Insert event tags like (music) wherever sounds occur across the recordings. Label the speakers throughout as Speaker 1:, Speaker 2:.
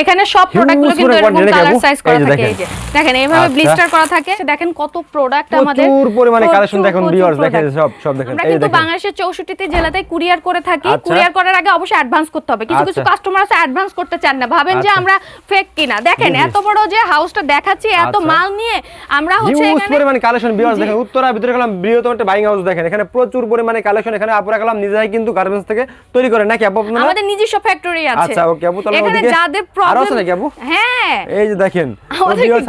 Speaker 1: এখানে সব প্রোডাক্টগুলো কিন্তু এরকম কালার সাইজ করা থাকে এই যে দেখেন। এইভাবে
Speaker 2: আচ্ছা।
Speaker 1: ব্লিস্টার করা থাকে। দেখেন কত প্রোডাক্ট আমাদের
Speaker 2: প্রচুর পরিমাণে কালেকশন দেখুন ভিউয়ার্স দেখেন সব সব দেখেন।
Speaker 1: আমরা
Speaker 2: এই
Speaker 1: কিন্তু
Speaker 2: দেখেন।
Speaker 1: বাংলাদেশের চৌষট্টিতে জেলাতে কুরিয়ার করে থাকি।
Speaker 2: আচ্ছা।
Speaker 1: কুরিয়ার করার আগে অবশ্যই অ্যাডভান্স করতে হবে। কিছু কিছু
Speaker 2: আচ্ছা।
Speaker 1: কাস্টমার আছে অ্যাডভান্স করতে চান না। ভাবেন যে
Speaker 2: আচ্ছা।
Speaker 1: আমরা ফেক কিনা। দেখেন। এত বড় যে হাউসটা দেখাচ্ছি এত
Speaker 2: আচ্ছা।
Speaker 1: মাল নিয়ে আমরা হচ্ছে এখানে
Speaker 2: পরিমাণে কালেকশন ভিউয়ার্স। দেখেন উত্তরা ভিতরে গেলাম বৃহত্তম একটা বাইং হাউস দেখেন। এখানে প্রচুর পরিমাণে কালেকশন এখানে আপুরা গেলাম নিজেরাই কিন্তু গার্মেন্টস থেকে তৈরি করে। নাকি আপু আপনারা?
Speaker 1: আমাদের নিজস্ব ফ্যাক্টরি আছে।
Speaker 2: আচ্ছা, okay, আপু, তাহলে
Speaker 1: এখানে যাদের প্রবলেম
Speaker 2: আছে নাকি আপু?
Speaker 1: হ্যাঁ।
Speaker 2: এই যে দেখেন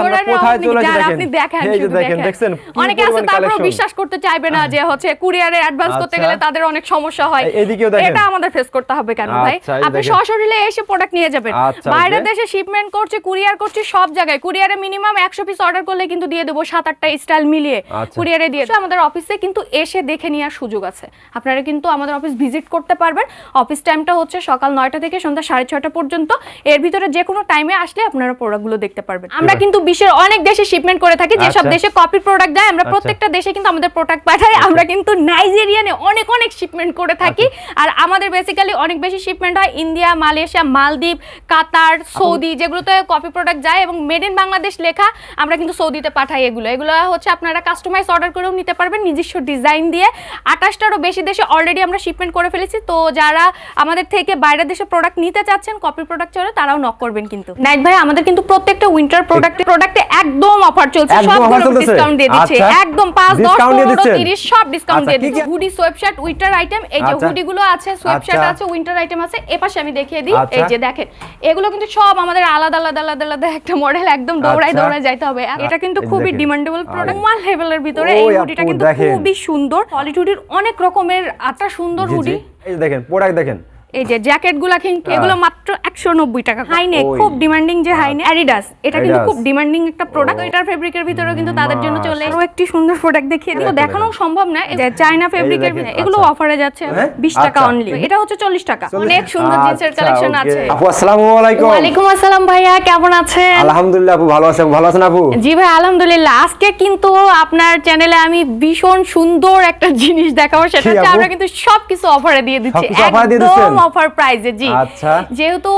Speaker 2: আমরা কোথায় চলে
Speaker 1: যান, আপনি দেখেন?
Speaker 2: দেখেন এই যে দেখেন
Speaker 1: দেখেন।
Speaker 2: দেখছেন?
Speaker 1: অনেকে আছে
Speaker 2: পরিমাণ
Speaker 1: বিশ্বাস করতে চাইবে না যে হচ্ছে কুরিয়ারে অ্যাডভান্স করতে
Speaker 2: আচ্ছা।
Speaker 1: গেলে তাদের অনেক সমস্যা হয়।
Speaker 2: এদিকেও দেখেন।
Speaker 1: এটা আমাদের ফেস করতে হবে কেন ভাই?
Speaker 2: আচ্ছা, এই যে
Speaker 1: আপনি সশরীরে এসে প্রোডাক্ট নিয়ে যাবেন।
Speaker 2: আচ্ছা,
Speaker 1: বাইরের দেশে শিপমেন্ট করছে কুরিয়ার করছে সব জায়গায়। কুরিয়ারে মিনিমাম একশো পিস অর্ডার করলে কিন্তু দিয়ে দেবো সাত আটটা স্টাইল মিলিয়ে
Speaker 2: আচ্ছা।
Speaker 1: কুরিয়ারে দিয়ে আমাদের অফিসে কিন্তু এসে দেখে নেওয়ার সুযোগ আছে। আপনারা কিন্তু আমাদের অফিস ভিজিট করতে পারবেন। অফিস টাইমটা হচ্ছে সকাল নয়টা থেকে সন্ধ্যা সাড়ে ছয়টা পর্যন্ত। এর ভিতরে যে কোনো টাইমে আসলে আপনারা প্রোডাক্টগুলো দেখতে পারবেন। আমরা কিন্তু বিশ্বের অনেক দেশে শিপমেন্ট করে থাকি যেসব
Speaker 2: আচ্ছা।
Speaker 1: দেশে কপি প্রোডাক্ট দেয় আমরা
Speaker 2: আচ্ছা।
Speaker 1: প্রত্যেকটা দেশে কিন্তু আমাদের প্রোডাক্ট পাঠাই আমরা কিন্তু নাইজেরিয়ানে অনেক অনেক শিপমেন্ট করে থাকি।
Speaker 2: আচ্ছা।
Speaker 1: আর আমাদের বেসিক্যালি অনেক বেশি শিপমেন্ট হয় ইন্ডিয়া মালয়েশিয়া মালদ্বীপ কাতার সৌদি যেগুলোতে কপি প্রোডাক্ট যায় এবং মেড ইন বাংলাদেশ লেখা আমরা কিন্তু সৌদিতে পাঠাই এগুলো। এগুলো হচ্ছে আপনারা কাস্টমাইজ অর্ডার করেও নিতে পারবেন নিজস্ব ডিজাইন দিয়ে। আঠাশটারও বেশি দেশে অলরেডি আমরা শিপমেন্ট করে ফেলেছি। তো যারা আমাদের থেকে বাইরের দেশে প্রোডাক্ট নিতে চাচ্ছেন কপি প্রোডাক্ট চলে তারাও নক করবেন কিন্তু নাইট ভাই আমাদের কিন্তু প্রত্যেকটা উইন্টার প্রোডাক্টে প্রোডাক্টে একদম অফার চলছে সবগুলো ডিসকাউন্ট দিয়ে দিচ্ছে
Speaker 2: আচ্ছা।
Speaker 1: একদম 5 10 15 30 সব ডিসকাউন্ট
Speaker 2: আচ্ছা,
Speaker 1: দিয়ে? দিচ্ছে হুডি সোয়েবশার্ট উইন্টার আইটেম এই যে
Speaker 2: আচ্ছা।
Speaker 1: হুডিগুলো আছে সোয়েবশার্ট। আছে উইন্টার আইটেম আছে এপাশে আমি দেখিয়ে দিই। এই যে দেখেন এগুলো কিন্তু সব আমাদের আলাদা আলাদা আলাদা আলাদা একটা মডেল একদম দৌড়ায়
Speaker 2: আচ্ছা।
Speaker 1: দৌড়ায় যাইতে হবে এটা কিন্তু খুবই। Demandable product. ওয়ান লেভেলের ভিতরে এই হুডিটা কিন্তু খুবই সুন্দর হুডির অনেক রকমের আটা সুন্দর। হুডি
Speaker 2: এই দেখেন প্রোডাক্ট দেখেন
Speaker 1: এই যে জ্যাকেটগুলা কিন্তু এগুলো মাত্র একশো নব্বই টাকা হাইনেক
Speaker 2: ওই।
Speaker 1: খুব ডিমান্ডিং যে হাইনেক। অ্যাডিডাস এটা কিন্তু খুব ডিমান্ডিং একটা প্রোডাক্ট এটার ফেব্রিকের ভিতরেও কিন্তু তাদের জন্য চলে আরও একটি সুন্দর প্রোডাক্ট দেখিয়ে দিই।
Speaker 2: দেখানো
Speaker 1: সম্ভব না। যে চাইনা ফেব্রিকের এগুলো
Speaker 2: আচ্ছা।
Speaker 1: অফারে যাচ্ছে
Speaker 2: হ্যাঁ?
Speaker 1: বিশ টাকা
Speaker 2: আচ্ছা।
Speaker 1: অনলি এটা হচ্ছে চল্লিশ টাকা। অনেক সুন্দর জিন্সের
Speaker 2: আচ্ছা,
Speaker 1: কালেকশন আছে।
Speaker 2: আপু আসসালামু আলাইকুম।
Speaker 1: ওয়ালাইকুম আসসালাম ভাইয়া কেমন আছেন?
Speaker 2: আলহামদুলিল্লাহ আপু ভালো আছেন ভালো আছেন আপু?
Speaker 1: জি ভাই আলহামদুলিল্লাহ। আজকে কিন্তু আপনার চ্যানেলে আমি ভীষণ সুন্দর একটা জিনিস দেখাবো। সেটা হচ্ছে আমরা কিন্তু সবকিছু অফারে দিয়ে দিচ্ছি? একদম অফার প্রাইসে জি
Speaker 2: আচ্ছা।
Speaker 1: যেহেতু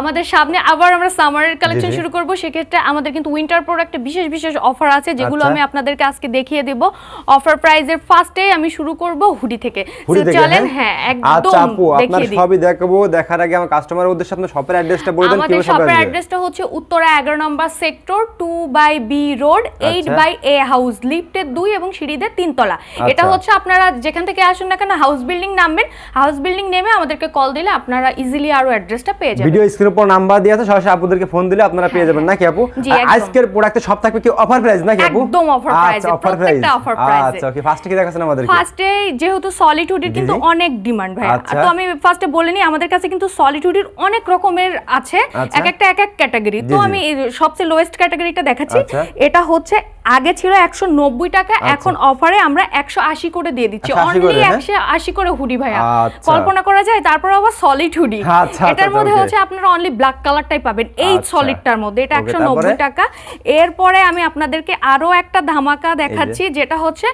Speaker 1: আমাদের সামনে আবার আমরা সামারের কালেকশন শুরু করব সেক্ষেত্রে আমাদের কিন্তু উইন্টার প্রোডাক্টে বিশেষ বিশেষ অফার আছে যেগুলো
Speaker 2: আচ্ছা।
Speaker 1: আমি আপনাদেরকে আজকে দেখিয়ে দেব অফার প্রাইজের ফার্স্টে আমি শুরু করব হুডি থেকে চলেন
Speaker 2: হ্যাঁ?
Speaker 1: হ্যাঁ একদম
Speaker 2: আচ্ছা আপু আপনার সবই দেখাবো দেখার আগে আমার কাস্টমারের উদ্দেশ্যে আপনার শপের অ্যাড্রেসটা বলে দেন
Speaker 1: আমাদের
Speaker 2: কীভাবে শপে
Speaker 1: শপের অ্যাড্রেসটা হচ্ছে উত্তরা এগারো নম্বর sector two by B road eight
Speaker 2: আচ্ছা।
Speaker 1: বাই এ হাউস লিফটের দুই এবং সিঁড়িতে তিনতলা এটা
Speaker 2: আচ্ছা।
Speaker 1: হচ্ছে আপনারা যেখান থেকে আসুন না কেন হাউস বিল্ডিং নামবেন হাউস বিল্ডিং নেমে আমাদেরকে কল দিলে আপনারা ইজিলি আরও অ্যাড্রেসটা পেয়ে যাবেন।
Speaker 2: ভিডিও স্ক্রিনের উপর নাম্বার দিয়ে আছে সরাসরি আপুদেরকে ফোন দিলে আপনারা পেয়ে যাবেন। নাকি আপু। আজকের প্রোডাক্টে সব থাকবে কি অফার প্রাইস নাকি আপু?
Speaker 1: একদম price
Speaker 2: আচ্ছা অফার প্রাইস
Speaker 1: প্রত্যেকটা offer price
Speaker 2: আচ্ছা ওকে ফার্স্টে কি দেখাচ্ছেন আমাদেরকে?
Speaker 1: ফার্স্টে যেহেতু সলিটুডের
Speaker 2: জি,
Speaker 1: কিন্তু অনেক ডিমান্ড ভাই
Speaker 2: আচ্ছা।
Speaker 1: তো আমি ফার্স্টে বলে নিই আমাদের কাছে কিন্তু সলিটুডের অনেক রকমের আছে।
Speaker 2: আচ্ছা।
Speaker 1: এক একটা এক এক ক্যাটাগরি তো আমি সবচেয়ে লোয়েস্ট ক্যাটাগরিটা দেখাচ্ছি। এটা হচ্ছে আগে ছিল একশো নব্বই টাকা এখন অফারে আমরা একশো আশি করে দিয়ে দিচ্ছি।
Speaker 2: 180
Speaker 1: অনলি
Speaker 2: হ্যাঁ?
Speaker 1: একশো আশি করে হুডি ভাইয়া। কল্পনা করা যায় তারপর আবার সলিড হুডি
Speaker 2: আচ্ছা,
Speaker 1: এটার
Speaker 2: আচ্ছা,
Speaker 1: মধ্যে হচ্ছে আপনারা অনলি ব্ল্যাক কালারটাই পাবেন। এই
Speaker 2: আচ্ছা।
Speaker 1: সলিডটার মধ্যে। এটা একশো নব্বই টাকা। এরপরে আমি আপনাদেরকে আরও একটা ধামাকা দেখাচ্ছি যেটা হচ্ছে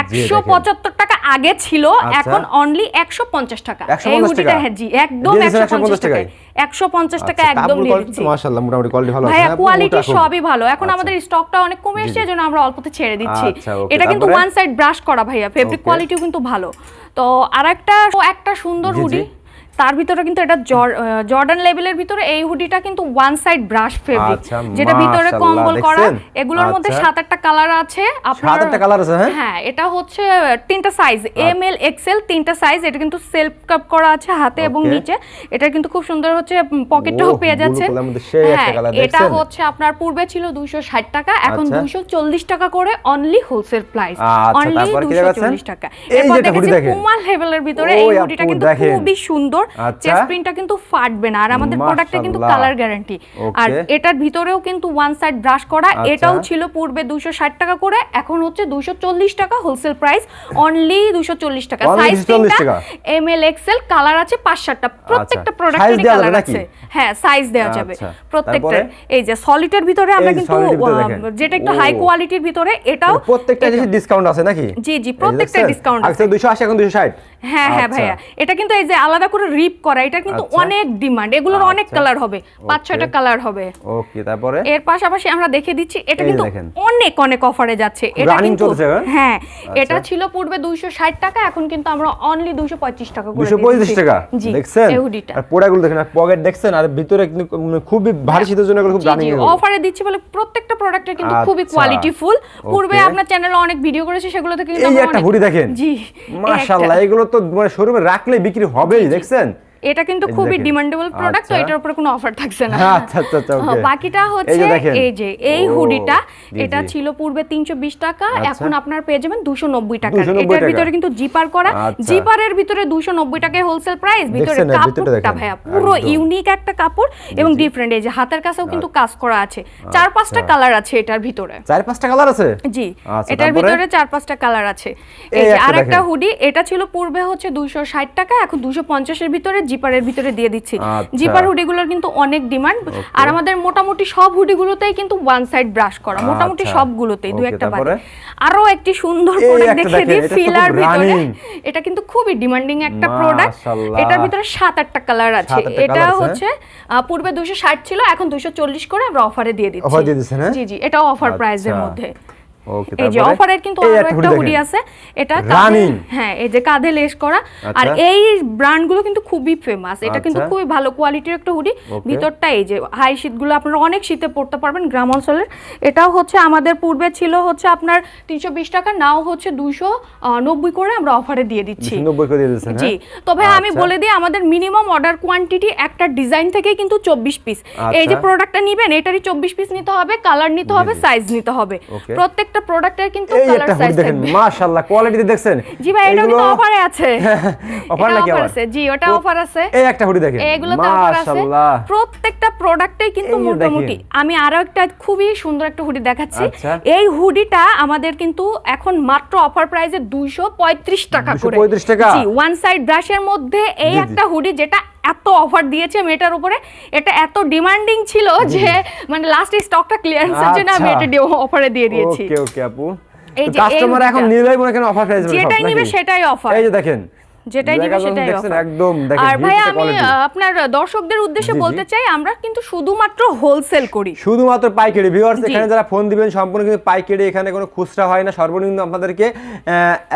Speaker 1: একশো পঁচাত্তর টাকা আগে ছিল
Speaker 2: আচ্ছা।
Speaker 1: এখন অনলি একশো পঞ্চাশ টাকা। এই হুডিটা হ্যাঁ জি একদম একশো পঞ্চাশ
Speaker 2: 150 টাকায়?
Speaker 1: টাকায়। একশো পঞ্চাশ টাকা
Speaker 2: আচ্ছা,
Speaker 1: একদম নিয়ে দিচ্ছি।
Speaker 2: মাশাআল্লাহ মোটামুটি কোয়ালিটি ভালো
Speaker 1: ভাইয়া কোয়ালিটি সবই ভালো। এখন
Speaker 2: আচ্ছা।
Speaker 1: আমাদের স্টকটা অনেক কমে এসেছে এজন্য আমরা অল্পতে ছেড়ে দিচ্ছি।
Speaker 2: আচ্ছা,
Speaker 1: এটা কিন্তু ওয়ান সাইড ব্রাশ করা ভাইয়া। ফেব্রিক. কোয়ালিটিও কিন্তু ভালো। তো আরেকটা একটা সুন্দর। হুডি তার ভিতরে কিন্তু এটা জর্ডান লেভেলের ভিতরে এই হুডিটা কিন্তু ওয়ান সাইড ব্রাশ ফেব্রিক
Speaker 2: আচ্ছা,
Speaker 1: যেটা ভিতরে কম্বল করা এগুলোর মধ্যে
Speaker 2: আচ্ছা।
Speaker 1: সাত আটটা কালার আছে আপনার
Speaker 2: সাত আটটা colour আছে, হ্যাঁ?
Speaker 1: হ্যাঁ এটা হচ্ছে তিনটা সাইজ এম এল এক্সেল তিনটা সাইজ এটা কিন্তু সেলফ কাপ করা আছে হাতে এবং নিচে এটা কিন্তু খুব সুন্দর হচ্ছে পকেটটাও পেয়ে যাচ্ছে হ্যাঁ এটা হচ্ছে আপনার পূর্বে ছিল দুইশো ষাট টাকা এখন
Speaker 2: আচ্ছা।
Speaker 1: দুইশো চল্লিশ টাকা করে অনলি হোলসেল প্রাইস
Speaker 2: আচ্ছা,
Speaker 1: অনলি
Speaker 2: তারপর কি
Speaker 1: দুইশো
Speaker 2: দেখাচ্ছেন?
Speaker 1: চল্লিশ টাকা
Speaker 2: এই
Speaker 1: এরপর দেখেছি
Speaker 2: দেখেন।
Speaker 1: পুমা লেভেলের ভিতরে এই হুডিটা কিন্তু খুবই সুন্দর
Speaker 2: আচ্ছা।
Speaker 1: চেস্ট প্রিন্টটা কিন্তু ফাটবে না। আর আমাদের প্রোডাক্টে কিন্তু কালার গ্যারান্টি আর এটার ভিতরেও কিন্তু ওয়ান সাইড ব্রাশ করা
Speaker 2: আচ্ছা।
Speaker 1: এটাও ছিল পূর্বে দুইশো ষাট টাকা করে এখন হচ্ছে দুইশো চল্লিশ টাকা হোলসেল প্রাইস অনলি দুইশো চল্লিশ টাকা। সাইজ
Speaker 2: 240
Speaker 1: তিনটা? এম এল এক্সেল কালার আছে পাঁচ সাতটা প্রত্যেকটা প্রোডাক্টেরই
Speaker 2: দেওয়া যাবে
Speaker 1: কালার আছে। হ্যাঁ সাইজ দেওয়া যাবে।
Speaker 2: আচ্ছা,
Speaker 1: প্রত্যেকটা। এই যে সলিডের ভিতরে আমরা কিন্তু। যেটা একটু হাই কোয়ালিটির ভিতরে এটাও
Speaker 2: প্রত্যেকটা ডিসকাউন্ট আছে নাকি?
Speaker 1: জি, জি, প্রত্যেকটা
Speaker 2: আগে
Speaker 1: আছে।
Speaker 2: 280 এখন 260
Speaker 1: হ্যাঁ হ্যাঁ
Speaker 2: আচ্ছা।
Speaker 1: ভাইয়া। এটা কিন্তু এই যে আলাদা করে রিপ করা এটা কিন্তু
Speaker 2: আচ্ছা।
Speaker 1: অনেক ডিমান্ড এগুলোর অনেক
Speaker 2: আচ্ছা।
Speaker 1: কালার হবে পাঁচ ছয়টা কালার হবে।
Speaker 2: ওকে তারপরে?
Speaker 1: এর পাশাপাশি আমরা দেখে দিচ্ছি এটা কিন্তু অনেক অনেক অফারে যাচ্ছে। এটা কিন্তু
Speaker 2: হ্যাঁ?
Speaker 1: হ্যাঁ এটা
Speaker 2: আচ্ছা।
Speaker 1: ছিল পূর্বে 260 টাকা এখন কিন্তু আমরা অনলি 225 টাকা করে
Speaker 2: দুশো
Speaker 1: দিয়ে
Speaker 2: পঁয়ত্রিশ
Speaker 1: দিচ্ছি।
Speaker 2: টাকা? দেখছেন? আর পোড়াগুলো দেখেন আর পকেট দেখছেন আর ভিতরে কিন্তু মানে খুবই ভারী শীতের জন্য খুব রানিং
Speaker 1: অফারে দিচ্ছি বলে প্রত্যেকটা প্রোডাক্টের কিন্তু খুবই। কোয়ালিটি ফুল পূর্বে আপনার চ্যানেলে অনেক ভিডিও করেছি সেগুলোতে কিন্তু
Speaker 2: এই
Speaker 1: আমরা
Speaker 2: একটা
Speaker 1: অনেক-
Speaker 2: হুডি দেখেন।
Speaker 1: জি
Speaker 2: মাশাআল্লাহ এগুলো তো মানে শোরুমে রাখলে বিক্রি হবেই দেখছেন?
Speaker 1: এটা কিন্তু খুবই ডিমান্ডেবল প্রোডাক্ট তো
Speaker 2: আচ্ছা।
Speaker 1: এটার উপরে কোনো অফার থাকছে না। (laughs)
Speaker 2: আচ্ছা আচ্ছা আচ্ছা
Speaker 1: হ্যাঁ,
Speaker 2: ওকে
Speaker 1: বাকিটা হচ্ছে এই যে এই হুডিটা এটা ছিল পূর্বে 320 টাকা
Speaker 2: আচ্ছা।
Speaker 1: এখন আপনার পেয়ে যাবেন 290 টাকা। এটার ভিতরে কিন্তু জিপার করা। জিপারের ভিতরে 290 টাকায় হোলসেল প্রাইস ভিতরে কাপড়টা। ভাইয়া পুরো ইউনিক একটা কাপড় এবং ডিফারেন্ট এই যে হাতের কাছেও কিন্তু কাজ করা আছে। চার পাঁচটা কালার আছে এটার ভিতরে।
Speaker 2: চার পাঁচটা কালার আছে?
Speaker 1: জি। এটার ভিতরে চার পাঁচটা কালার আছে।
Speaker 2: এই
Speaker 1: এই যে আরেকটা হুডি এটা ছিল পূর্বে হচ্ছে 260 টাকা এখন 250 এর ভিতরে জিপারের ভিতরে দিয়ে দিচ্ছি।
Speaker 2: আচ্ছা।
Speaker 1: জিপার হুডিগুলোর কিন্তু অনেক ডিমান্ড। আর আমাদের মোটামুটি সব হুডিগুলোতেই কিন্তু ওয়ান সাইড ব্রাশ করা। মোটামুটি
Speaker 2: আচ্ছা।
Speaker 1: সবগুলোতেই দু একটা? বাদে। আরও একটি সুন্দর প্রোডাক্ট দেখিয়ে দিই ফিলার ভিতরে। এটা কিন্তু খুবই ডিমান্ডিং একটা প্রোডাক্ট এটার ভিতরে সাত আটটা কালার আছে। এটা হচ্ছে আহ, পূর্বে 260 ছিল এখন 240 করে আমরা অফারে দিয়ে দিচ্ছি।
Speaker 2: হ্যাঁ?
Speaker 1: জি জি এটা অফার প্রাইসের। মধ্যে।
Speaker 2: ওকে
Speaker 1: এই যে অফারের কিন্তু আরও একটা হুডি আছে। এটা হ্যাঁ এই যে কাঁধে লেস করা। আর
Speaker 2: আচ্ছা।
Speaker 1: এই ব্র্যান্ডগুলো কিন্তু খুবই ফেমাস এটা কিন্তু
Speaker 2: আচ্ছা।
Speaker 1: খুবই ভালো কোয়ালিটির একটা হুডি ভিতরটা এই যে হাই শীতগুলো আপনারা অনেক শীতে পড়তে পারবেন গ্রাম অঞ্চলের। এটাও হচ্ছে আমাদের পূর্বে ছিল হচ্ছে আপনার তিনশো বিশ টাকা নাও হচ্ছে দুশো নব্বই করে আমরা অফারে দিয়ে দিচ্ছি।
Speaker 2: নব্বই করে দিয়ে দিচ্ছেন
Speaker 1: জি।
Speaker 2: হ্যাঁ?
Speaker 1: তবে আমি
Speaker 2: আচ্ছা।
Speaker 1: বলে দিই আমাদের মিনিমাম অর্ডার কোয়ান্টিটি একটা ডিজাইন থেকেই কিন্তু চব্বিশ পিস এই যে। প্রোডাক্টটা নিবেন এটারই চব্বিশ পিস নিতে হবে কালার নিতে হবে সাইজ নিতে হবে।
Speaker 2: Okay.
Speaker 1: প্রত্যেকটা প্রোডাক্টের কিন্তু কালার সাইজ
Speaker 2: হুডি দেখেন মাশাআল্লাহ কোয়ালিটি দেখছেন?
Speaker 1: জি ভাই (laughs) এটা কিন্তু অফারে আছে।
Speaker 2: অফার নাকি
Speaker 1: অফার আছে। জি ওটা অফার আছে।
Speaker 2: এই একটা হুডি দেখেন।
Speaker 1: এগুলোতে অফার আছে। প্রত্যেকটা প্রোডাক্টেই কিন্তু মোটামুটি। আমি আরও একটা খুবই সুন্দর একটা হুডি দেখাচ্ছি।
Speaker 2: আচ্ছা।
Speaker 1: এই হুডিটা আমাদের কিন্তু এখন মাত্র অফার প্রাইসে 235 টাকা করে।
Speaker 2: 235 টাকা?
Speaker 1: জি ওয়ান সাইড ব্রাশের মধ্যে এই। একটা হুডি যেটা এত অফার দিয়েছে মেয়েটার উপরে। এটা এত ডিমান্ডিং ছিল যে মানে লাস্ট এই স্টকটা ক্লিয়ারেন্সের জন্য আমি
Speaker 2: এটা
Speaker 1: এটা অফারে দিয়ে দিয়েছি।
Speaker 2: ওকে ওকে আপু।
Speaker 1: এই যে
Speaker 2: কাস্টমার এখন নিলেই মনে কেন অফার প্রাইস
Speaker 1: যেটাই নিবে সেটাই অফার
Speaker 2: এই যে দেখেন
Speaker 1: যেটাই
Speaker 2: জায়গা
Speaker 1: সেটাই offer।
Speaker 2: একদম দেখেন
Speaker 1: আর ভাই আমি আপনার দর্শকদের উদ্দেশ্যে। বলতে চাই আমরা কিন্তু শুধুমাত্র হোলসেল করি।
Speaker 2: শুধুমাত্র পাইকারি। ভিউয়ার্স এখানে যারা ফোন দিবেন সম্পূর্ণ কিন্তু পাইকারি এখানে কোনো খুচরা হয় না। সর্বনিম্ন আপনাদেরকে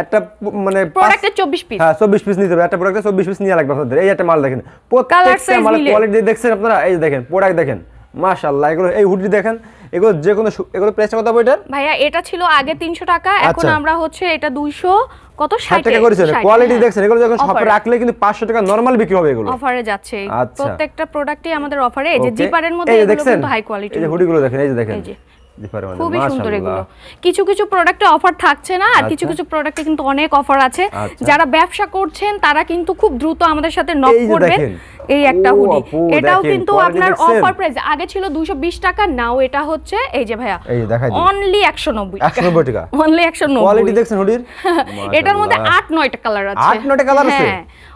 Speaker 2: একটা মানে
Speaker 1: প্রোডাক্টের চব্বিশ পিস
Speaker 2: হ্যাঁ চব্বিশ পিস নিতে হবে। একটা প্রোডাক্টে চব্বিশ পিস নিয়ে লাগবে আপনাদের। এই একটা মাল দেখেন। প্রত্যেকটা মালের কোয়ালিটি দেখছেন আপনারা? এই দেখেন প্রোডাক্ট দেখেন। মাশাআল্লাহ এগুলো এই হুডি দেখেন এগুলো যে কোনো এগুলো প্রাইসটা কত বইটার
Speaker 1: ভাইয়া এটা ছিল আগে তিনশো টাকা এখন
Speaker 2: আচ্ছা।
Speaker 1: আমরা হচ্ছে এটা দুইশো। কত?
Speaker 2: ষাট টাকা করেছেন কোয়ালিটি দেখছেন এগুলো যখন শপে রাখলে কিন্তু পাঁচশো টাকা নরমাল বিক্রি হবে এগুলো।
Speaker 1: অফারে যাচ্ছে।
Speaker 2: আচ্ছা।
Speaker 1: প্রত্যেকটা প্রোডাক্টই আমাদের অফারে এই যে জিপারের মধ্যে এগুলো কিন্তু হাই কোয়ালিটি
Speaker 2: এই যে হুডিগুলো দেখেন এই যে দেখেন।
Speaker 1: খুবই সুন্দর এগুলো। কিছু কিছু প্রোডাক্টে অফার থাকছে না আর কিছু
Speaker 2: আচ্ছা।
Speaker 1: কিছু প্রোডাক্টে কিন্তু অনেক অফার আছে।
Speaker 2: আচ্ছা।
Speaker 1: যারা ব্যবসা করছেন তারা কিন্তু খুব দ্রুত আমাদের সাথে নক করবেন। এই একটা হুডি এটাও কিন্তু আপনার অফার প্রাইস আগে ছিল 220 টাকা নাও এটা হচ্ছে এই যে ভাইয়া
Speaker 2: এই দেখাই দিন।
Speaker 1: অনলি 190 টাকা।
Speaker 2: 190 টাকা।
Speaker 1: অনলি
Speaker 2: কোয়ালিটি
Speaker 1: 190
Speaker 2: দেখছেন হুডির (laughs)
Speaker 1: এটার মধ্যে
Speaker 2: মাশাআল্লাহ।
Speaker 1: আট নয়টা কালার আছে।
Speaker 2: আট নয়টা colour আছে?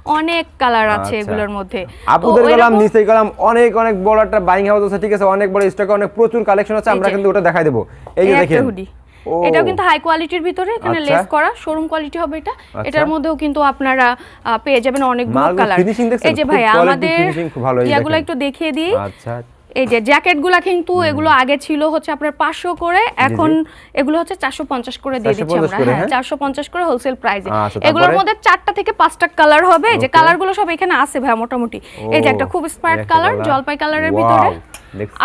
Speaker 1: অনেক কালার আছে
Speaker 2: আচ্ছা।
Speaker 1: এগুলোর মধ্যে।
Speaker 2: আপুদের গেলাম
Speaker 1: এরকম-
Speaker 2: নিচে গেলাম অনেক অনেক বড় একটা বাইং হাউস আছে ঠিক আছে? অনেক বড় স্টকে অনেক প্রচুর কালেকশন আছে আমরা কিন্তু ওটা দেখাই দেবো। এই যে দেখেন।
Speaker 1: এটাও কিন্তু হাই কোয়ালিটির ভিতরে এখানে
Speaker 2: আচ্ছা।
Speaker 1: লেস করা শোরুম কোয়ালিটি হবে এটা। এটার মধ্যেও কিন্তু আপনারা পেয়ে যাবেন অনেকগুলো কালার এই যে
Speaker 2: ভাই
Speaker 1: আমাদের ইয়াগুলো একটু দেখিয়ে দিই।
Speaker 2: আচ্ছা।
Speaker 1: এই যে জ্যাকেটগুলা কিন্তু এগুলো আগে ছিল হচ্ছে আপনার পাঁচশো করে এখন এগুলো হচ্ছে চারশো পঞ্চাশ করে দিয়ে দিচ্ছি আমরা। হ্যাঁ
Speaker 2: হ্যাঁ?
Speaker 1: চারশো পঞ্চাশ করে হোলসেল প্রাইসে
Speaker 2: আচ্ছা,
Speaker 1: এগুলোর মধ্যে চারটা থেকে পাঁচটা কালার হবে। যে
Speaker 2: কালার
Speaker 1: কালারগুলো সব এখানে আছে ভাই মোটামুটি। এই যে একটা খুব স্মার্ট কালার জলপাই কালারের ভিতরে?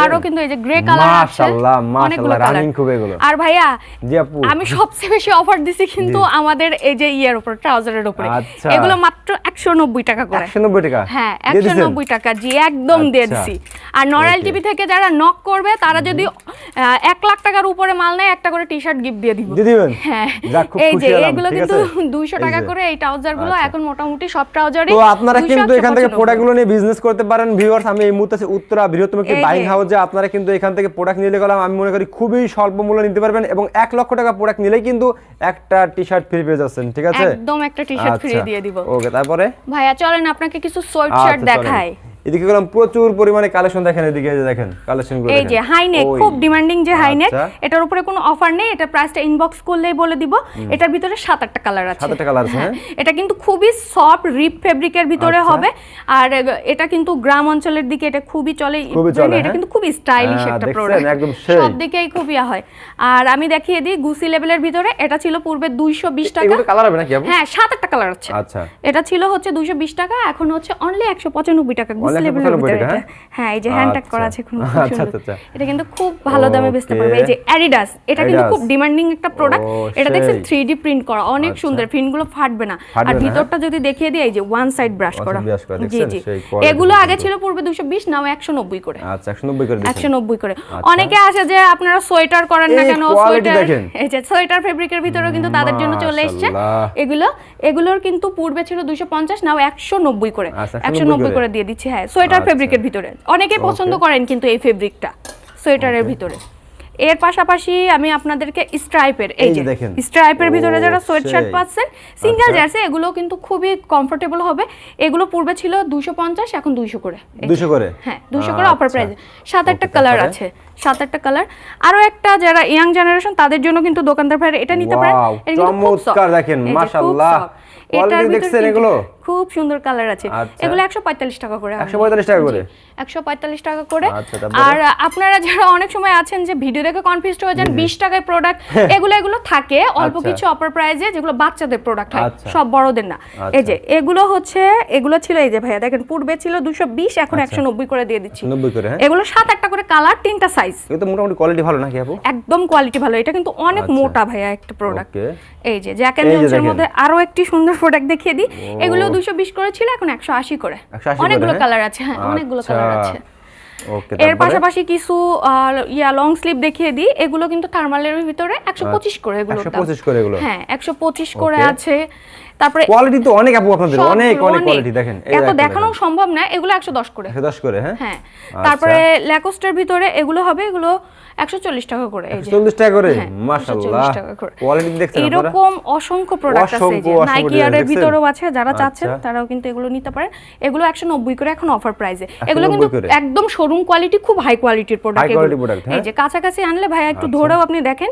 Speaker 1: আরও কিন্তু এই যে গ্রে কালার আছে
Speaker 2: মাশাআল্লাহ, মাশাআল্লাহ, running খুব এগুলো।
Speaker 1: আর ভাইয়া
Speaker 2: জি আপু।
Speaker 1: আমি সবচেয়ে বেশি অফার দিছি কিন্তু আমাদের এই যে ইয়ার উপর ট্রাউজারের উপরে।
Speaker 2: আচ্ছা।
Speaker 1: এগুলো মাত্র একশো নব্বই টাকা করে।
Speaker 2: একশো নব্বই টাকা?
Speaker 1: হ্যাঁ
Speaker 2: দিয়ে
Speaker 1: একশো
Speaker 2: দিছেন?
Speaker 1: নব্বই টাকা জি একদম দিয়ে
Speaker 2: আচ্ছা।
Speaker 1: দিছি। আর নরাল টিভি থেকে যারা নক করবে তারা যদি আহ, এক লাখ টাকার উপরে মাল নেয় একটা করে টি শার্ট গিফট দিয়ে দিব।
Speaker 2: দিয়ে দিবেন?
Speaker 1: হ্যাঁ। এই যে এগুলো কিন্তু
Speaker 2: আছে?
Speaker 1: দুইশো
Speaker 2: এই
Speaker 1: টাকা করে এই ট্রাউজারগুলো
Speaker 2: আচ্ছা।
Speaker 1: এখন মোটামুটি সব ট্রাউজারই
Speaker 2: তো আপনারা কিন্তু এখান থেকে
Speaker 1: 195
Speaker 2: প্রোডাক্টগুলো নিয়ে বিজনেস করতে পারেন ভিউয়ার্স আমি এই মুহূর্তে উত্তরা বৃহত্তম একটি
Speaker 1: এই
Speaker 2: বাইং হাউসে আপনারা কিন্তু এখান থেকে প্রোডাক্ট নিলে গেলাম। আমি মনে করি খুবই স্বল্প মূল্যে নিতে পারবেন এবং এক লক্ষ টাকা প্রোডাক্ট নিলেই কিন্তু একটা টি শার্ট ফ্রি পেয়ে যাচ্ছেন ঠিক আছে?
Speaker 1: একদম একটা টি শার্ট ফ্রি দিয়ে দিব।
Speaker 2: ওকে তারপরে?
Speaker 1: ভাইয়া চলেন আপনাকে কিছু সোয়েট
Speaker 2: আচ্ছা,
Speaker 1: শার্ট। দেখাই।
Speaker 2: এদিকে গেলাম প্রচুর পরিমাণে কালেকশন দেখেন এদিকে এই যে দেখেন কালেকশনগুলো
Speaker 1: এই যে হাই নেক খুব ডিমান্ডিং যে হাই নেক
Speaker 2: আচ্ছা।
Speaker 1: এটার উপরে কোনো অফার নেই এটা প্রাইসটা ইনবক্স করলেই বলে দিব। এটার ভিতরে সাত আটটা কালার আছে।
Speaker 2: সাত আটটা colour আছে, হ্যাঁ?
Speaker 1: এটা কিন্তু খুবই সফট রিপ ফেব্রিকের ভিতরে
Speaker 2: আচ্ছা।
Speaker 1: হবে। আর এটা কিন্তু গ্রাম অঞ্চলের দিকে এটা খুবই চলে। মানে এটা
Speaker 2: হ্যাঁ?
Speaker 1: কিন্তু খুবই স্টাইলিশ
Speaker 2: হ্যাঁ,
Speaker 1: একটা? প্রোডাক্ট
Speaker 2: একদম
Speaker 1: সব দিকেই খুবই হয়। আর আমি দেখিয়ে দিই গুসি লেভেলের ভিতরে এটা ছিল পূর্বে দুইশো বিশ টাকা।
Speaker 2: এগুলো কালার হবে নাকি
Speaker 1: হ্যাঁ সাত আটটা কালার আছে।
Speaker 2: আচ্ছা।
Speaker 1: এটা ছিল হচ্ছে দুইশো বিশ টাকা এখন হচ্ছে অনলি একশো পঁচানব্বই টাকা। গুস
Speaker 2: Only
Speaker 1: লেভেলের ভিতরে এটা? হ্যাঁ এই যে হ্যান্ড ট্যাগ করা
Speaker 2: আচ্ছা।
Speaker 1: আছে খুব
Speaker 2: আচ্ছা,
Speaker 1: সুন্দর।
Speaker 2: আচ্ছা, আচ্ছা।
Speaker 1: এটা কিন্তু খুব ভালো দামে বেচতে পারবে। এই যে অ্যাডিডাস এটা কিন্তু খুব ডিমান্ডিং একটা প্রোডাক্ট এটা দেখছেন
Speaker 2: সেই।
Speaker 1: প্রিন্ট করা অনেক
Speaker 2: আচ্ছা।
Speaker 1: সুন্দর। প্রিন্টগুলো ফাটবে না। আর ভিতরটা যদি দেখিয়ে দিই এই যে ওয়ান সাইড ব্রাশ করা।
Speaker 2: side brush করা,
Speaker 1: জি জি। এগুলো আগে ছিল পূর্বে দুশো বিশ নাও একশো নব্বই করে।
Speaker 2: আচ্ছা করে
Speaker 1: করে। অনেকে আসে যে আপনারা সোয়েটার করেন না কেন? সোয়েটার এই যে সোয়েটার ফেব্রিকের ভিতরেও কিন্তু তাদের জন্য চলে এসছে। এগুলো এগুলোর কিন্তু পূর্বে ছিল দুইশো পঞ্চাশ নাও একশো নব্বই করে।
Speaker 2: আচ্ছা,
Speaker 1: একশো
Speaker 2: 190
Speaker 1: নব্বই
Speaker 2: করে।
Speaker 1: করে দিয়ে দিচ্ছে হ্যাঁ। সোয়েটার
Speaker 2: আচ্ছা।
Speaker 1: ফেব্রিকের ভিতরে অনেকে পছন্দ করেন কিন্তু এই ফেব্রিকটা সোয়েটারের ভিতরে এর পাশাপাশি আমি আপনাদেরকে স্ট্রাইপের এই
Speaker 2: যে।
Speaker 1: স্ট্রাইপের ভিতরে যারা সোয়েট শার্ট পাচ্ছেন সিঙ্গেল
Speaker 2: আচ্ছা।
Speaker 1: জার্সি এগুলো কিন্তু খুবই কমফোর্টেবল হবে এগুলো পূর্বে ছিল দুশো পঞ্চাশ এখন দুইশো করে এই যে।
Speaker 2: দুশো করে
Speaker 1: হ্যাঁ দুশো করে অফার
Speaker 2: আচ্ছা।
Speaker 1: প্রাইসে সাত আটটা কালার আছে সাত আটটা কালার আরও একটা যারা ইয়াং জেনারেশন তাদের জন্য কিন্তু দোকানদার ভাইরা এটা নিতে পারেন এটা কিন্তু খুব soft।
Speaker 2: চমৎকার দেখেন, মাশাআল্লাহ।
Speaker 1: ভিতর
Speaker 2: দেখছেন এগুলো?
Speaker 1: খুব সুন্দর কালার আছে।
Speaker 2: আচ্ছা।
Speaker 1: এগুলো একশো পঁয়তাল্লিশ টাকা করে
Speaker 2: একশো পঁয়তাল্লিশ টাকা করে?
Speaker 1: একশো পঁয়তাল্লিশ টাকা করে।
Speaker 2: আচ্ছা,
Speaker 1: আর আপনারা যারা অনেক সময় আছেন যে ভিডিও দেখে কনফিউজ হয়ে যান বিশ টাকায় প্রোডাক্ট এগুলো এগুলো থাকে। অল্প
Speaker 2: আচ্ছা।
Speaker 1: কিছু অফার প্রাইজে যেগুলো বাচ্চাদের প্রোডাক্ট হয়। সব বড়দের না। এই। যে এগুলো হচ্ছে এগুলো ছিল এই যে ভাইয়া দেখেন পূর্বে ছিল দুশো বিশ এখন। একশো নব্বই করে দিয়ে দিচ্ছি।
Speaker 2: হ্যাঁ।
Speaker 1: এগুলো সাত আটটা করে কালার তিনটা সাইজ
Speaker 2: মোটামুটি কোয়ালিটি ভালো নাকি আপু?
Speaker 1: একদম কোয়ালিটি ভালো। এটা কিন্তু অনেক। মোটা ভাইয়া একটা প্রোডাক্ট এই যে জ্যাক এন্ড জোনসের মধ্যে আরও একটি সুন্দর প্রোডাক্ট দেখিয়ে দিই। এগুলো দুশো বিশ করে ছিল এখন একশো আশি করে।
Speaker 2: 180 করে,
Speaker 1: অনেকগুলো
Speaker 2: হ্যাঁ?
Speaker 1: কালার আছে হ্যাঁ অনেকগুলো কালার
Speaker 2: আচ্ছা।
Speaker 1: আছে।
Speaker 2: ওকে
Speaker 1: এর পাশাপাশি কিছু আহ, ইয়া লং স্লিপ দেখিয়ে দিই এগুলো কিন্তু থার্মালের ভিতরে একশো পঁচিশ করে এগুলো
Speaker 2: একশো পঁচিশ করে এগুলো?
Speaker 1: হ্যাঁ একশো পঁচিশ করে আছে। তারপরে
Speaker 2: কোয়ালিটি তো অনেক আপু আপনাদের অনেক অনেক কোয়ালিটি দেখেন
Speaker 1: এত
Speaker 2: দেখানো
Speaker 1: সম্ভব না এগুলো একশো দশ করে।
Speaker 2: একশো দশ করে হ্যাঁ?
Speaker 1: হ্যাঁ।
Speaker 2: আচ্ছা।
Speaker 1: তারপরে ল্যাকোস্টের ভিতরে এগুলো হবে এগুলো একশো চল্লিশ টাকা করে এই যে।
Speaker 2: টাকা করে?
Speaker 1: হ্যাঁ, 140 করে।
Speaker 2: কোয়ালিটি দেখছেন আপনারা?
Speaker 1: এরকম অসংখ্য প্রোডাক্ট আছে যে নাইকি এর ভিতরেও আছে যারা চাচ্ছেন
Speaker 2: আচ্ছা।
Speaker 1: তারাও কিন্তু এগুলো নিতে পারেন। এগুলো একশো নব্বই করে এখন অফার প্রাইসে এগুলো কিন্তু একদম শোরুম কোয়ালিটি খুব হাই কোয়ালিটির প্রোডাক্ট এই? যে কাছাকাছি আনলে ভাইয়া একটু
Speaker 2: আচ্ছা।
Speaker 1: ধরেও আপনি দেখেন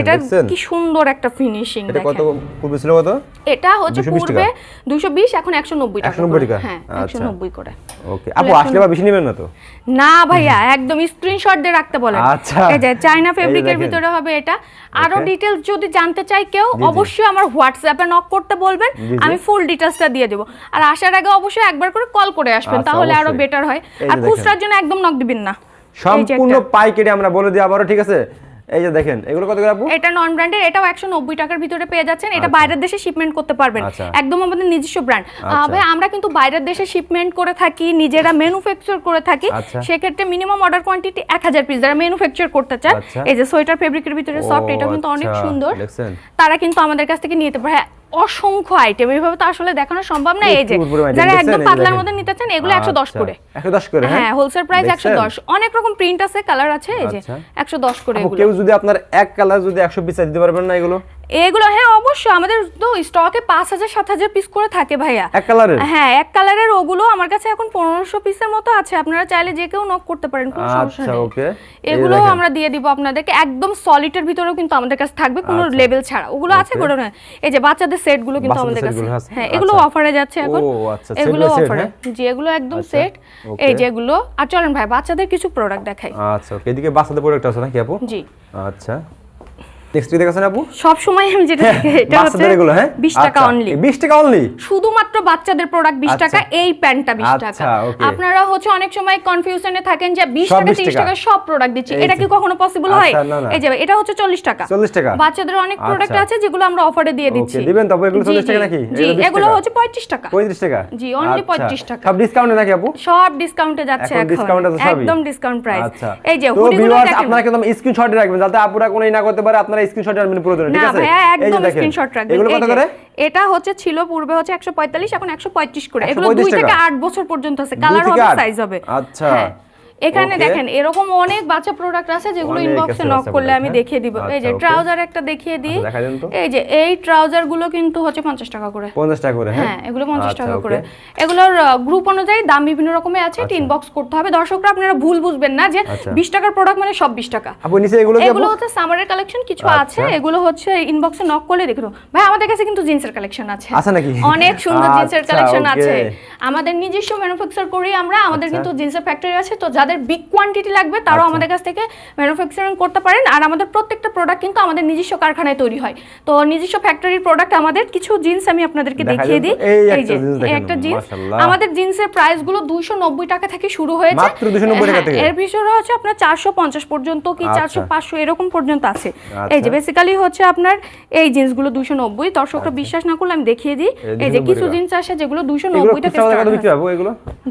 Speaker 1: এটা কি সুন্দর একটা ফিনিশিং
Speaker 2: এটা কত পূর্বে ছিল কত?
Speaker 1: এটা হচ্ছে
Speaker 2: 220
Speaker 1: পূর্বে দুশো বিশ এখন একশো নব্বই টাকা
Speaker 2: 190 টাকা?
Speaker 1: হ্যাঁ
Speaker 2: আচ্ছা।
Speaker 1: একশো নব্বই করে
Speaker 2: ওকে আপু আসলে বা বেশি নেবেন না তো
Speaker 1: না ভাইয়া একদম স্ক্রিনশট দিয়ে রাখতে বলেন
Speaker 2: আচ্ছা।
Speaker 1: এই যে
Speaker 2: যে
Speaker 1: ফেব্রিকের ভিতরে হবে এটা
Speaker 2: আরও.
Speaker 1: ডিটেলস যদি জানতে চাই কেউ। অবশ্যই আমার হোয়াটসঅ্যাপে নক করতে বলবেন। আমি ফুল ডিটেলসটা দিয়ে দেবো আর আসার আগে অবশ্যই একবার করে কল করে আসবেন
Speaker 2: আচ্ছা,
Speaker 1: তাহলে
Speaker 2: আরও
Speaker 1: বেটার হয় আর। খুচরার জন্য একদম নক দিবেন না
Speaker 2: সম্পূর্ণ পাইকারি আমরা বলে দিই আবারও ঠিক আছে এই যে দেখেন এগুলো কত করে আপু?
Speaker 1: এটা নন ব্র্যান্ডের এটাও একশো নব্বই টাকার ভিতরে পেয়ে যাচ্ছেন। এটা
Speaker 2: আচ্ছা।
Speaker 1: বাইরের দেশে শিপমেন্ট করতে পারবেন।
Speaker 2: আচ্ছা।
Speaker 1: একদম আমাদের নিজস্ব ব্র্যান্ড
Speaker 2: আচ্ছা।
Speaker 1: ভাই আমরা কিন্তু বাইরের দেশে শিপমেন্ট করে থাকি নিজেরা ম্যানুফ্যাকচার করে থাকি। সেক্ষেত্রে মিনিমাম অর্ডার কোয়ান্টিটি এক হাজার পিস যারা ম্যানুফ্যাকচার করতে চান। এই যে সোয়েটার ফেব্রিকের ভিতরে সফট এটা কিন্তু অনেক সুন্দর। তারা কিন্তু আমাদের কাছ থেকে নিতে পারে। হ্যাঁ, অসংখ্য আইটেম এইভাবে তো আসলে দেখানো সম্ভব না। এই যে যারা একদম পাতলার মধ্যে নিতে চান এগুলো একশো দশ
Speaker 2: আচ্ছা,
Speaker 1: করে।
Speaker 2: 110 করে
Speaker 1: হ্যাঁ? হোলসেল প্রাইস একশো
Speaker 2: দেখছেন?
Speaker 1: দশ। অনেক রকম প্রিন্ট আছে কালার আছে এই যে
Speaker 2: আচ্ছা।
Speaker 1: একশো দশ করে এগুলো।
Speaker 2: কেউ যদি আপনার এক কালার যদি একশো পিস দিতে পারবেন না এগুলো?
Speaker 1: এগুলো হ্যাঁ অবশ্যই আমাদের তো স্টকে পাঁচ হাজার সাত হাজার পিস করে থাকে ভাইয়া।
Speaker 2: এক কালারের
Speaker 1: হ্যাঁ এক কালারের ওগুলো আমার কাছে এখন পনেরোশো পিসের মতো আছে। আপনারা চাইলে যে কেউ নক করতে পারেন কোনো সমস্যা
Speaker 2: আচ্ছা
Speaker 1: নেই এগুলো আমরা দিয়ে দিব আপনাদেরকে। একদম সলিডের ভিতরেও কিন্তু আমাদের কাছে থাকবে কোনো
Speaker 2: আচ্ছা।
Speaker 1: লেভেল ছাড়া। ওগুলো আছে নয় এই যে বাচ্চাদের সেটগুলো কিন্তু আমাদের কাছে হ্যাঁ এগুলো
Speaker 2: আচ্ছা।
Speaker 1: অফারে যাচ্ছে এখন।
Speaker 2: আচ্ছা,
Speaker 1: এগুলো অফারে
Speaker 2: হ্যাঁ?
Speaker 1: জি এগুলো একদম
Speaker 2: আচ্ছা,
Speaker 1: সেট এই যে এগুলো। আর চলেন ভাই বাচ্চাদের কিছু প্রোডাক্ট দেখাই।
Speaker 2: আচ্ছা এদিকে বাচ্চাদের প্রোডাক্ট আছে নাকি আপু?
Speaker 1: জি।
Speaker 2: আচ্ছা। দেখাছেন আপু?
Speaker 1: সব সময় আমি যেটা এটা হচ্ছে
Speaker 2: বাচ্চাদের এগুলো হ্যাঁ?
Speaker 1: 20 টাকা অনলি
Speaker 2: 20 টাকা অনলি
Speaker 1: শুধুমাত্র বাচ্চাদের প্রোডাক্ট
Speaker 2: আচ্ছা।
Speaker 1: টাকা এই প্যান্টটা বিশ
Speaker 2: আচ্ছা,
Speaker 1: টাকা। আপনারা হচ্ছে অনেক সময় কনফিউশনে থাকেন যে বিশ
Speaker 2: সব
Speaker 1: টাকা
Speaker 2: 20
Speaker 1: তিরিশ
Speaker 2: টাকা।
Speaker 1: টাকা সব প্রোডাক্ট দিচ্ছি। এটা কি কখনো পসিবল হয়?
Speaker 2: আচ্ছা।
Speaker 1: এই যে এটা হচ্ছে চল্লিশ টাকা।
Speaker 2: 40 টাকা।
Speaker 1: বাচ্চাদের অনেক প্রোডাক্ট
Speaker 2: আচ্ছা।
Speaker 1: আছে যেগুলো আমরা অফারে দিয়ে দিচ্ছি।
Speaker 2: দিবেন তবে এগুলো 40 টাকা নাকি?
Speaker 1: জি
Speaker 2: এগুলো 20?
Speaker 1: হচ্ছে পঁয়ত্রিশ টাকা।
Speaker 2: 35 টাকা?
Speaker 1: জি,
Speaker 2: আচ্ছা।
Speaker 1: 35 টাকা।
Speaker 2: সব ডিসকাউন্টে নাকি আপু?
Speaker 1: সব ডিসকাউন্টে যাচ্ছে
Speaker 2: এখন ডিসকাউন্ট আছে সবই।
Speaker 1: একদম ডিসকাউন্ট প্রাইস
Speaker 2: আচ্ছা।
Speaker 1: এই যে হুডিগুলো দেখেন।
Speaker 2: আপনারা একদম স্ক্রিনশট রাখবেন যাতে আপুরা কোনো না করতে পারে আপনারা স্ক্রিনশট রাখবেন প্রয়োজনে ঠিক
Speaker 1: না
Speaker 2: আছে
Speaker 1: ভাইয়া একদম
Speaker 2: দেখেন
Speaker 1: স্ক্রিনশট রাখবেন।
Speaker 2: এগুলো কত করে?
Speaker 1: এটা হচ্ছে ছিল পূর্বে হচ্ছে 145 এখন 135 করে। এগুলো
Speaker 2: 135
Speaker 1: থেকে 8 বছর পর্যন্ত আছে। কালার হবে সাইজ হবে।
Speaker 2: আচ্ছা।
Speaker 1: হ্যাঁ। এখানে দেখেন এরকম অনেক বাচ্চা প্রোডাক্ট আছে যেগুলো ইনবক্সে নক করলে আমি
Speaker 2: হ্যাঁ?
Speaker 1: দেখিয়ে দিব। এই যে
Speaker 2: আচ্ছা,
Speaker 1: ট্রাউজার একটা দেখিয়ে দিই।
Speaker 2: আচ্ছা, তো।
Speaker 1: এই যে এই ট্রাউজারগুলো কিন্তু হচ্ছে পঞ্চাশ টাকা করে।
Speaker 2: পঞ্চাশ টাকা করে
Speaker 1: হ্যাঁ? এগুলো পঞ্চাশ
Speaker 2: আচ্ছা,
Speaker 1: টাকা করে। এগুলোর গ্রুপ অনুযায়ী দাম বিভিন্ন রকমের আছে এটা ইনবক্স করতে হবে। দর্শকরা আপনারা ভুল বুঝবেন না যে
Speaker 2: আচ্ছা।
Speaker 1: বিশ টাকার প্রোডাক্ট মানে সব বিশ টাকা।
Speaker 2: আপু নিচে এগুলো কি
Speaker 1: এগুলো হচ্ছে সামারের কালেকশন কিছু
Speaker 2: আচ্ছা।
Speaker 1: আছে এগুলো হচ্ছে ইনবক্সে নক করলে দেখে নাও। ভাই আমাদের কাছে কিন্তু জিন্সের কালেকশন আছে।
Speaker 2: আছে নাকি?
Speaker 1: অনেক সুন্দর জিন্সের
Speaker 2: আচ্ছা,
Speaker 1: কালেকশন আছে। আমাদের নিজস্ব ম্যানুফ্যাকচার করি আমরা আমাদের
Speaker 2: আচ্ছা।
Speaker 1: কিন্তু জিন্সের ফ্যাক্টরি আছে তো যাদের বিগ কোয়ান্টিটি লাগবে তারাও
Speaker 2: আচ্ছা।
Speaker 1: আমাদের কাছ থেকে ম্যানুফ্যাকচারিং করতে পারেন আর আমাদের প্রত্যেকটা প্রোডাক্ট কিন্তু আমাদের নিজস্ব কারখানায় তৈরি হয় তো নিজস্ব ফ্যাক্টরির প্রোডাক্ট আমাদের কিছু জিন্স আমি আপনাদেরকে দেখিয়ে দিই
Speaker 2: এই
Speaker 1: যে
Speaker 2: জিন্স
Speaker 1: একটা জিন্স আমাদের জিন্সের প্রাইসগুলো দুইশো নব্বই টাকা থেকে শুরু হয়েছে
Speaker 2: মাত্র 290 টাকা
Speaker 1: হ্যাঁ,
Speaker 2: থেকে?
Speaker 1: এর ভিতরে হচ্ছে আপনার চারশো পঞ্চাশ পর্যন্ত কি
Speaker 2: আচ্ছা।
Speaker 1: চারশো পাঁচশো এরকম পর্যন্ত আছে
Speaker 2: আচ্ছা।
Speaker 1: এই যে বেসিক্যালি হচ্ছে আপনার এই জিন্সগুলো দুশো নব্বই দর্শকরা বিশ্বাস না করলে আমি দেখিয়ে দিই
Speaker 2: আচ্ছা। এই
Speaker 1: যে কিছু। জিন্স আসে যেগুলো দুশো
Speaker 2: এগুলো
Speaker 1: নব্বই টাকা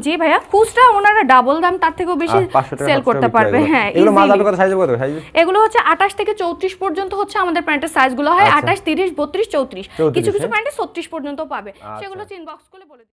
Speaker 1: জি ভাইয়া খুচরা ওনারা ডাবল দাম তার থেকেও বেশি
Speaker 2: আর 500 টাকা
Speaker 1: সেল করতে পারবে
Speaker 2: হ্যাঁ এগুলো
Speaker 1: easily।
Speaker 2: কত সাইজ কত সাইজ
Speaker 1: এগুলো হচ্ছে আঠাশ থেকে চৌত্রিশ পর্যন্ত হচ্ছে আমাদের প্যান্টের সাইজগুলো হয়
Speaker 2: আচ্ছা।
Speaker 1: আঠাশ তিরিশ বত্রিশ চৌত্রিশ
Speaker 2: 34
Speaker 1: কিছু কিছু
Speaker 2: হ্যাঁ?
Speaker 1: প্যান্টে ছত্রিশ পর্যন্ত পাবে
Speaker 2: আচ্ছা।
Speaker 1: সেগুলো ইনবক্স করে বলে।